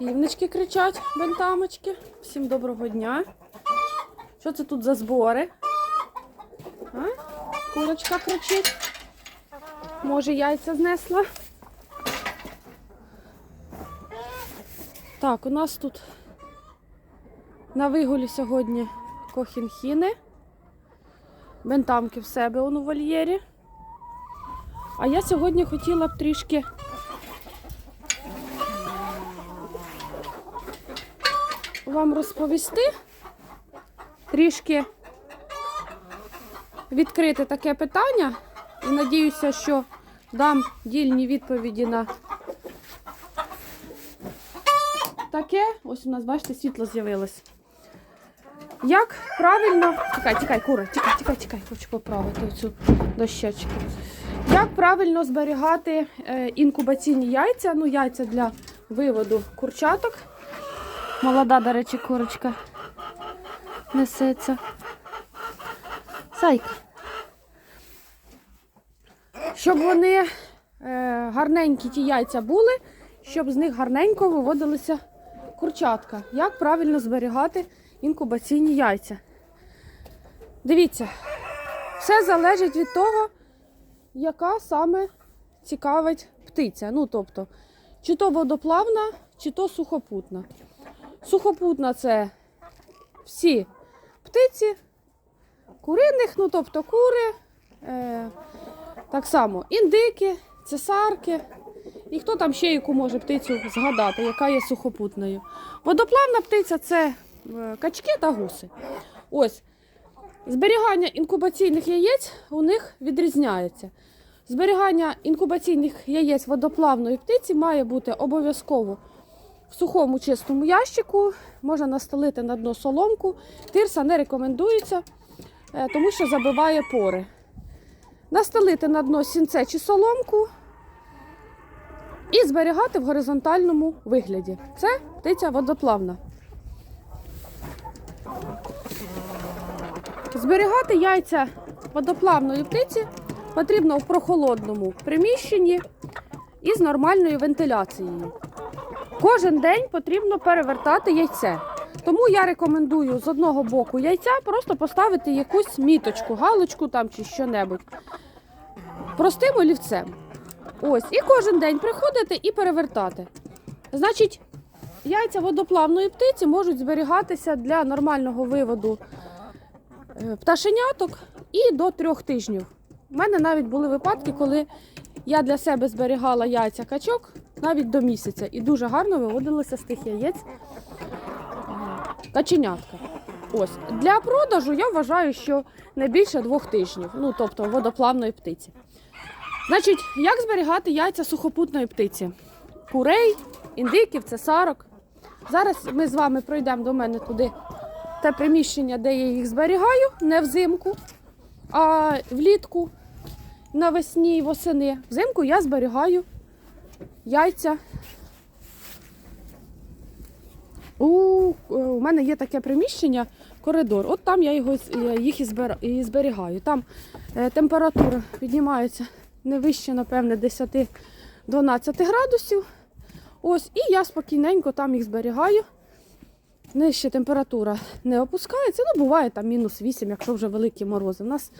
Півнички кричать, бентамочки. Всім доброго дня. Що це тут за збори? А? Курочка кричить. Може, яйця знесла. Так, у нас тут на вигулі сьогодні кохінхіни. Бентамки в себе он у вольєрі. А я сьогодні хотіла б трішки вам розповісти, трішки відкрити таке питання і надіюся, що дам дільні відповіді на таке. Ось у нас, бачите, світло з'явилось. Як правильно. Тікай, тікай, кура, тікай, тікай, тікай, хочу поправити цю дощечку. Як правильно зберігати е, інкубаційні яйця, ну, яйця для виводу курчаток. Молода, до речі, курочка несеться. Сайка. Щоб вони е, гарненькі ті яйця були, щоб з них гарненько виводилися курчатка. Як правильно зберігати інкубаційні яйця? Дивіться, все залежить від того, яка саме цікавить птиця. Ну, тобто, чи то водоплавна, чи то сухопутна. Сухопутна це всі птиці, куриних, ну тобто кури, е, так само індики, цесарки. І хто там ще яку може птицю згадати, яка є сухопутною. Водоплавна птиця це е, качки та гуси. Ось. Зберігання інкубаційних яєць у них відрізняється. Зберігання інкубаційних яєць водоплавної птиці має бути обов'язково в сухому чистому ящику, можна настелити на дно соломку. Тирса не рекомендується, е, тому що забиває пори. Настелити на дно сінце чи соломку і зберігати в горизонтальному вигляді. Це птиця водоплавна. Зберігати яйця водоплавної птиці потрібно в прохолодному приміщенні і з нормальною вентиляцією. Кожен день потрібно перевертати яйце. Тому я рекомендую з одного боку яйця просто поставити якусь міточку, галочку там чи що-небудь. Простим олівцем. Ось, і кожен день приходити і перевертати. Значить, яйця водоплавної птиці можуть зберігатися для нормального виводу е, пташеняток і до трьох тижнів. У мене навіть були випадки, коли я для себе зберігала яйця качок навіть до місяця і дуже гарно виводилися з тих яєць каченятка. Ось для продажу я вважаю, що не більше двох тижнів, ну тобто водоплавної птиці. Значить, як зберігати яйця сухопутної птиці? Курей, індиків, цесарок. Зараз ми з вами пройдемо до мене туди те приміщення, де я їх зберігаю, не взимку, а влітку, навесні і восени. Взимку я зберігаю яйця. У, е, у мене є таке приміщення, коридор. От там я його, їх і зберігаю. Там е, температура піднімається не вище, напевне, 10-12 градусів. Ось, і я спокійненько там їх зберігаю. Нижче температура не опускається. Ну, буває там мінус 8, якщо вже великі морози. У нас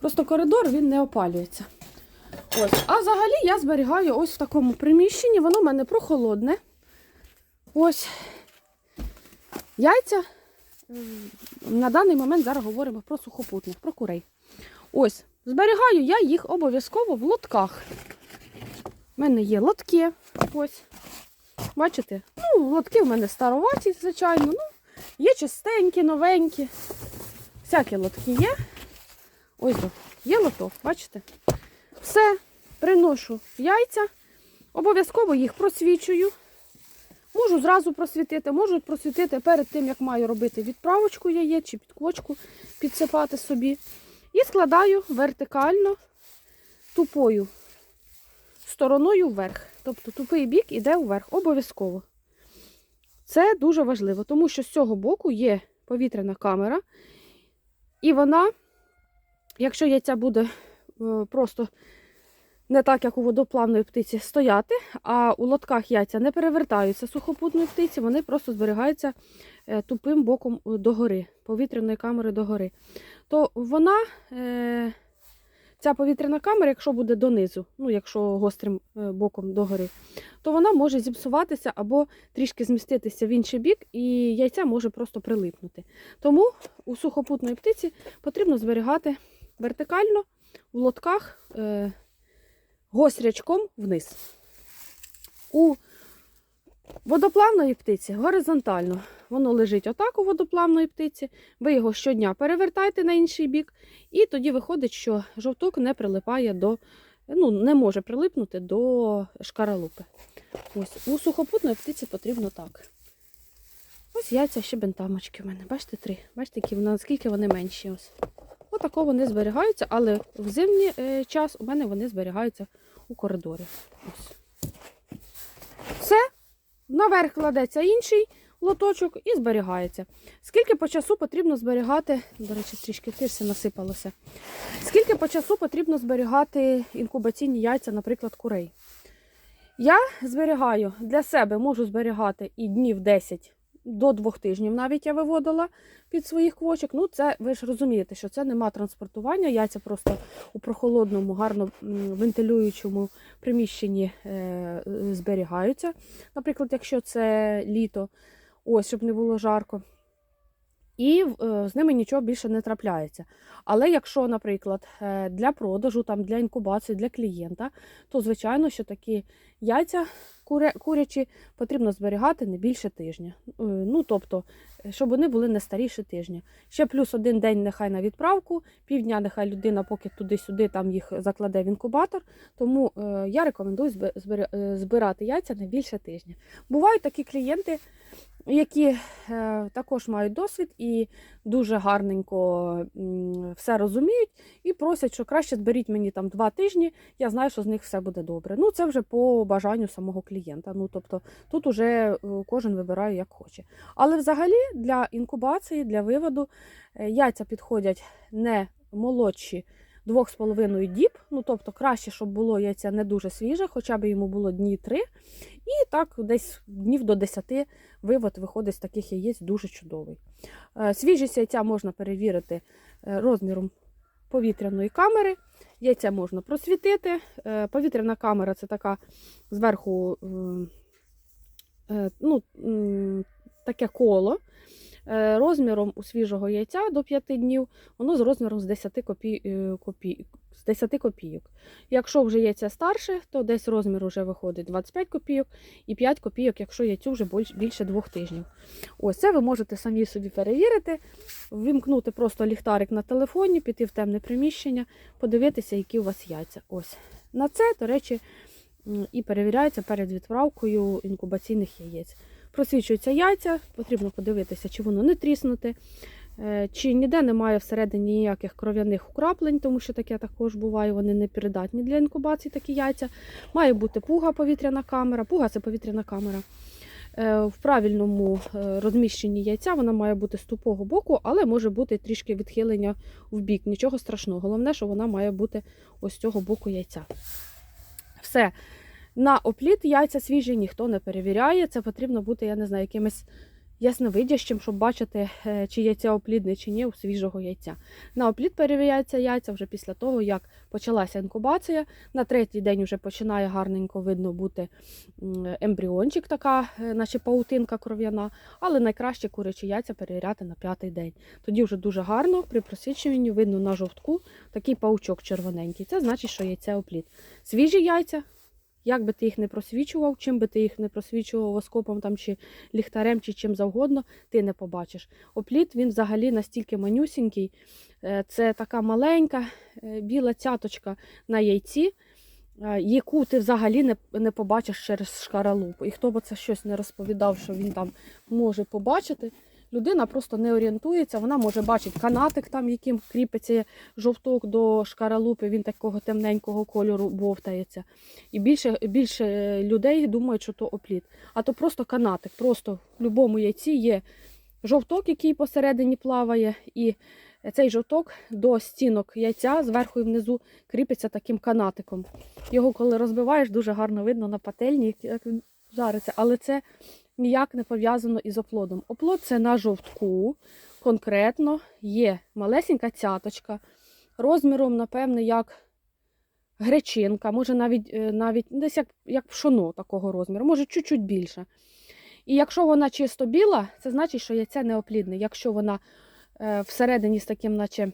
просто коридор він не опалюється. Ось. А взагалі я зберігаю ось в такому приміщенні, воно в мене прохолодне. Ось яйця. На даний момент зараз говоримо про сухопутних, про курей. Ось, зберігаю я їх обов'язково в лотках. У мене є лотки. Ось. Бачите? Ну, лотки в мене староваті, звичайно. Ну, є чистенькі, новенькі. Всякі лотки є. Ось є лоток, бачите? Все, приношу яйця. Обов'язково їх просвічую. Можу зразу просвітити, можу просвітити перед тим, як маю робити відправочку яєць чи підквочку, підсипати собі. І складаю вертикально тупою стороною вверх. Тобто тупий бік іде вверх, обов'язково. Це дуже важливо, тому що з цього боку є повітряна камера, і вона, якщо яйця буде просто не так, як у водоплавної птиці, стояти, а у лотках яйця не перевертаються сухопутної птиці, вони просто зберігаються е, тупим боком догори, повітряної камери догори. То вона, е, ця повітряна камера, якщо буде донизу, ну якщо гострим е, боком догори, то вона може зіпсуватися або трішки зміститися в інший бік, і яйця може просто прилипнути. Тому у сухопутної птиці потрібно зберігати вертикально в лотках. Е, гострячком вниз. У водоплавної птиці горизонтально. Воно лежить отак у водоплавної птиці. Ви його щодня перевертаєте на інший бік, і тоді виходить, що жовток не прилипає до, ну, не може прилипнути до шкаралупи. Ось, у сухопутної птиці потрібно так. Ось яйця ще бентамочки в мене. Бачите, три. Бачите, які наскільки вони менші. Ось. Отако вони зберігаються, але в зимній е, час у мене вони зберігаються у коридорі. Ось. Все. Наверх кладеться інший лоточок і зберігається. Скільки по часу потрібно зберігати, до речі, трішки тирси насипалося. Скільки по часу потрібно зберігати інкубаційні яйця, наприклад, курей? Я зберігаю для себе, можу зберігати і днів 10 до двох тижнів навіть я виводила під своїх квочок. Ну, це ви ж розумієте, що це нема транспортування. Яйця просто у прохолодному, гарно вентилюючому приміщенні е, зберігаються. Наприклад, якщо це літо, ось щоб не було жарко. І е, з ними нічого більше не трапляється. Але якщо, наприклад, е, для продажу, там, для інкубації, для клієнта, то звичайно, що такі яйця курячі потрібно зберігати не більше тижня. Е, Ну, тобто, е, щоб вони були не старіше тижня. Ще плюс один день нехай на відправку, півдня нехай людина поки туди-сюди там їх закладе в інкубатор. Тому е, я рекомендую збирати яйця не більше тижня. Бувають такі клієнти, які також мають досвід і дуже гарненько все розуміють, і просять, що краще зберіть мені там два тижні, я знаю, що з них все буде добре. Ну, це вже по бажанню самого клієнта. Ну, тобто тут уже е, кожен вибирає як хоче. Але взагалі для інкубації, для виводу е, яйця підходять не молодші. Двох з половиною діб, ну тобто краще, щоб було яйця не дуже свіже, хоча б йому було дні три. І так десь днів до 10 вивод виходить з таких яєць дуже чудовий. Е, Свіжість яйця можна перевірити розміром повітряної камери. Яйця можна просвітити. Е, Повітряна камера це така зверху е, ну, таке коло. Е, Розміром у свіжого яйця до 5 днів, воно з розміром з 10 копій, е, копій, з 10 копійок. Якщо вже яйця старше, то десь розмір вже виходить 25 копійок і 5 копійок, якщо яйцю вже більш- більше двох тижнів. Ось це ви можете самі собі перевірити, вимкнути просто ліхтарик на телефоні, піти в темне приміщення, подивитися, які у вас яйця. Ось на це, до речі, і перевіряється перед відправкою інкубаційних яєць. Просвічуються яйця, потрібно подивитися, чи воно не тріснуте, е, чи ніде немає всередині ніяких кров'яних украплень, тому що таке також буває, вони не придатні для інкубації такі яйця. Має бути пуга повітряна камера. Пуга це повітряна камера. Е, В правильному е, розміщенні яйця вона має бути з тупого боку, але може бути трішки відхилення в бік. Нічого страшного. Головне, що вона має бути ось цього боку яйця. Все. На опліт яйця свіжі ніхто не перевіряє. Це потрібно бути, я не знаю, якимось ясновидящим, щоб бачити, е, чи яйця оплідне чи ні у свіжого яйця. На опліт перевіряються яйця вже після того, як почалася інкубація. На третій день вже починає гарненько видно бути ембріончик, така, е, наче паутинка кров'яна. Але найкраще курячі яйця перевіряти на п'ятий день. Тоді вже дуже гарно при просвічуванні видно на жовтку такий паучок червоненький. Це значить, що яйце опліт. Свіжі яйця. Як би ти їх не просвічував, чим би ти їх не просвічував оскопом там, чи ліхтарем, чи чим завгодно, ти не побачиш. Опліт він взагалі настільки манюсінький. Е, Це така маленька е, біла цяточка на яйці, е, яку ти взагалі не, не побачиш через шкаралупу. І хто б це щось не розповідав, що він там може побачити. Людина просто не орієнтується, вона може бачити канатик, там, яким кріпиться жовток до шкаралупи, він такого темненького кольору бовтається. І більше, більше людей думають, що то опліт. А то просто канатик. Просто в будь-якому яйці є жовток, який посередині плаває, і цей жовток до стінок яйця зверху і внизу кріпиться таким канатиком. Його, коли розбиваєш, дуже гарно видно на пательні, як жариться, але це ніяк не пов'язано із оплодом. Оплод це на жовтку, конкретно є малесенька цяточка, розміром, напевне, як гречинка, може навіть, е, навіть десь як, як пшоно такого розміру, може чуть-чуть більше. І якщо вона чисто біла, це значить, що яйце неоплідне. Якщо вона е, всередині з таким, наче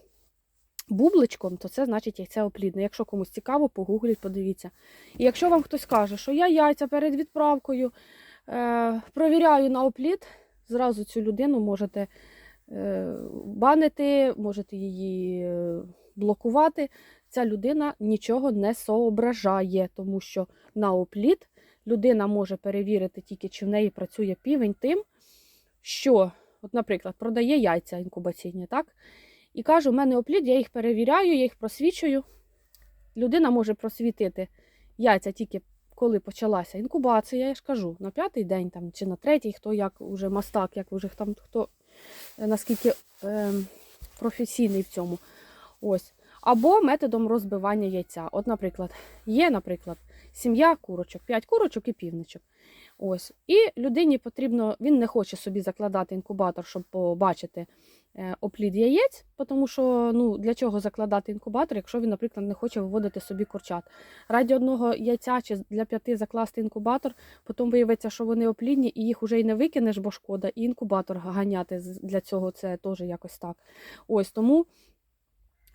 бубличком, то це значить яйце оплідне. Якщо комусь цікаво, погугліть, подивіться. І якщо вам хтось каже, що я яйця перед відправкою провіряю на оплід, зразу цю людину можете е, банити, можете її е, блокувати. Ця людина нічого не соображає, тому що на оплід людина може перевірити тільки, чи в неї працює півень тим, що, от, наприклад, продає яйця інкубаційні, так? І каже, у мене оплід, я їх перевіряю, я їх просвічую. Людина може просвітити яйця тільки коли почалася інкубація, я ж кажу, на п'ятий день там, чи на третій, хто як уже мастак, як вже там хто е, наскільки е, професійний в цьому. Ось. Або методом розбивання яйця. От, наприклад, є, наприклад, сім'я курочок, 5 курочок і півничок. Ось. І людині потрібно, він не хоче собі закладати інкубатор, щоб побачити оплід яєць, тому що ну, для чого закладати інкубатор, якщо він, наприклад, не хоче виводити собі курчат. Раді одного яйця чи для п'яти закласти інкубатор, потім виявиться, що вони оплідні, і їх вже й не викинеш, бо шкода, і інкубатор ганяти для цього це теж якось так. Ось тому.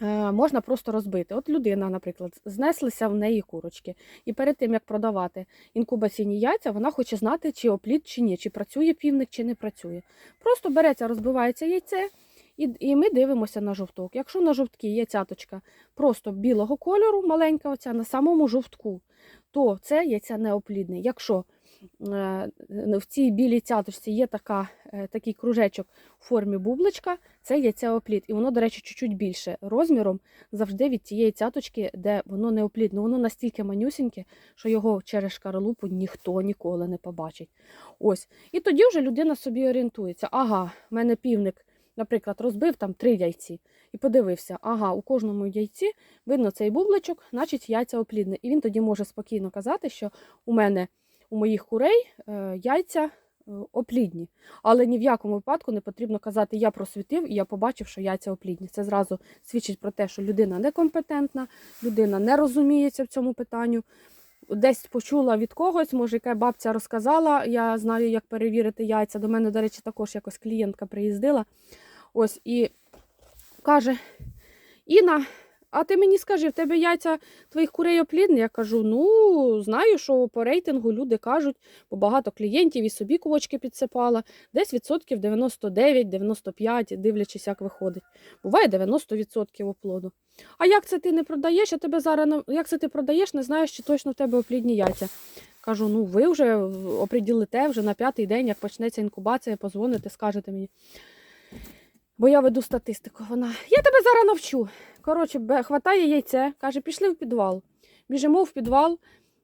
Е, Можна просто розбити. От людина, наприклад, знеслися в неї курочки. І перед тим, як продавати інкубаційні яйця, вона хоче знати, чи оплід, чи ні, чи працює півник, чи не працює. Просто береться, розбивається яйце, і, і ми дивимося на жовток. Якщо на жовтки є цяточка просто білого кольору, маленька оця на самому жовтку, то це яйце неоплідне. Якщо е, в цій білій цяточці є така, е, такий кружечок у формі бубличка, це яйце оплід. І воно, до речі, чуть-чуть більше розміром завжди від тієї цяточки, де воно не оплідне. Воно настільки манюсіньке, що його через шкаралупу ніхто ніколи не побачить. Ось. І тоді вже людина собі орієнтується. Ага, в мене півник, наприклад, розбив там три яйці. І подивився, ага, у кожному яйці видно цей бубличок, значить яйця оплідне. І він тоді може спокійно казати, що у мене у моїх курей е, яйця е, оплідні. Але ні в якому випадку не потрібно казати, я просвітив і я побачив, що яйця оплідні. Це зразу свідчить про те, що людина некомпетентна, людина не розуміється в цьому питанню. Десь почула від когось, може, яка бабця розказала, я знаю, як перевірити яйця. До мене, до речі, також якось клієнтка приїздила. Ось і каже: Інна, а ти мені скажи, в тебе яйця твоїх курей оплідні? Я кажу, ну, знаю, що по рейтингу люди кажуть, бо багато клієнтів і собі кулочки підсипала. Десь відсотків 99-95, дивлячись, як виходить. Буває 90% оплоду. А як це ти не продаєш? Я тебе зараз як це ти продаєш, не знаєш, чи точно в тебе оплідні яйця. Кажу, ну ви вже оприділите вже на п'ятий день, як почнеться інкубація, позвоните, скажете мені. Бо я веду статистику. Вона, я тебе зараз навчу. Коротше, хватає яйце, каже, пішли в підвал. Біжимо в підвал.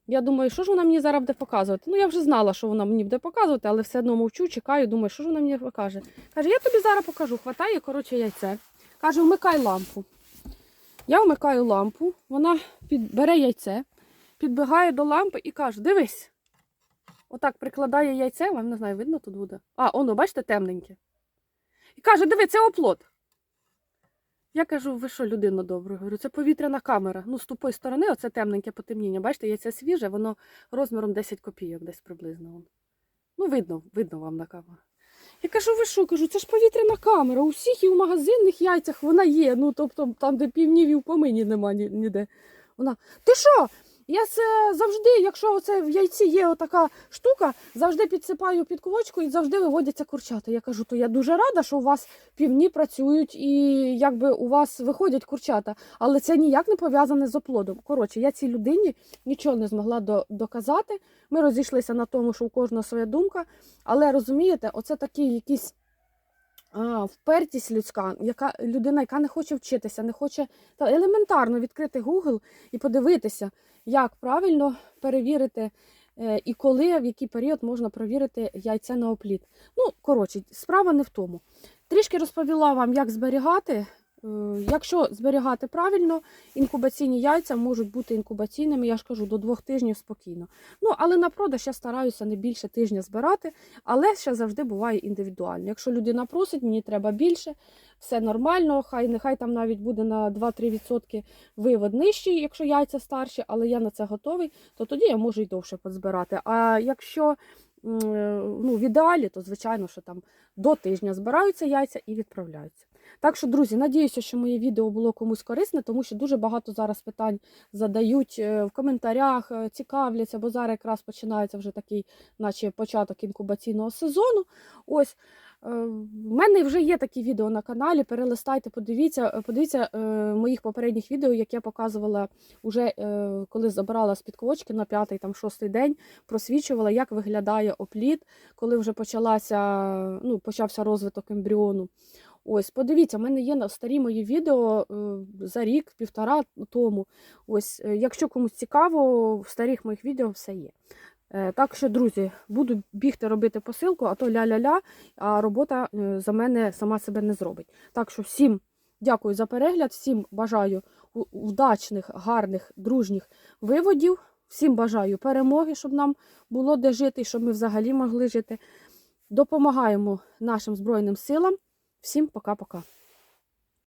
Я думаю, що ж вона мені зараз буде показувати? Ну, я вже знала, що вона мені буде показувати, але все одно мовчу, чекаю, думаю, що ж вона мені покаже. Каже, я тобі зараз покажу. Хватає, коротше, яйце. Каже, вмикай лампу. Я вмикаю лампу, вона бере яйце, підбігає до лампи і каже: дивись. Отак прикладає яйце, вам не знаю, видно тут буде. А, воно, бачите, темненьке. І каже, диви, це оплот. Я кажу, ви що, людина добра? Говорю, це повітряна камера. Ну, з тупої сторони, оце темненьке потемніння. Бачите, яйце свіже, воно розміром 10 копійок десь приблизно. Ну, видно, видно вам на камеру. Я кажу, ви що? Кажу, це ж повітряна камера. У всіх і в магазинних яйцях вона є. Ну, тобто, там, де півнів і в помині нема ні- ніде. Вона, ти що? Я це завжди, якщо оце в яйці є отака штука, завжди підсипаю під кулочку і завжди виводяться курчата. Я кажу, то я дуже рада, що у вас півні працюють і якби у вас виходять курчата, але це ніяк не пов'язане з оплодом. Коротше, я цій людині нічого не змогла до, доказати. Ми розійшлися на тому, що у кожного своя думка. Але розумієте, оце такий якийсь а, впертість людська, яка людина, яка не хоче вчитися, не хоче та елементарно відкрити Google і подивитися, як правильно перевірити е, і коли, в який період можна перевірити яйце на опліт. Ну, коротше, справа не в тому. Трішки розповіла вам, як зберігати Якщо зберігати правильно, інкубаційні яйця можуть бути інкубаційними, я ж кажу, до двох тижнів спокійно. Ну, але на продаж я стараюся не більше тижня збирати, але ще завжди буває індивідуально. Якщо людина просить, мені треба більше, все нормально, хай нехай там навіть буде на 2-3% вивод нижчий, якщо яйця старші, але я на це готовий, то тоді я можу й довше подзбирати. А якщо е, ну, в ідеалі, то звичайно, що там до тижня збираються яйця і відправляються. Так що, друзі, надіюся, що моє відео було комусь корисне, тому що дуже багато зараз питань задають е, в коментарях, е, цікавляться, бо зараз якраз починається вже такий, наче початок інкубаційного сезону. Ось е, в мене вже є такі відео на каналі. Перелистайте, подивіться, подивіться моїх попередніх відео, як я показувала уже е, коли забирала з під квочки на п'ятий там шостий день, просвічувала, як виглядає опліт, коли вже почалася, ну, почався розвиток ембріону. Ось, подивіться, в мене є на- старі мої відео е, за рік, півтора тому. Ось, е, якщо комусь цікаво, в старих моїх відео все є. Е, Так що, друзі, буду бігти робити посилку, а то ля-ля-ля, а робота за мене сама себе не зробить. Так що всім дякую за перегляд, всім бажаю вдачних, гарних, дружніх виводів. Всім бажаю перемоги, щоб нам було де жити, щоб ми взагалі могли жити. Допомагаємо нашим Збройним силам. Всім пока-пока.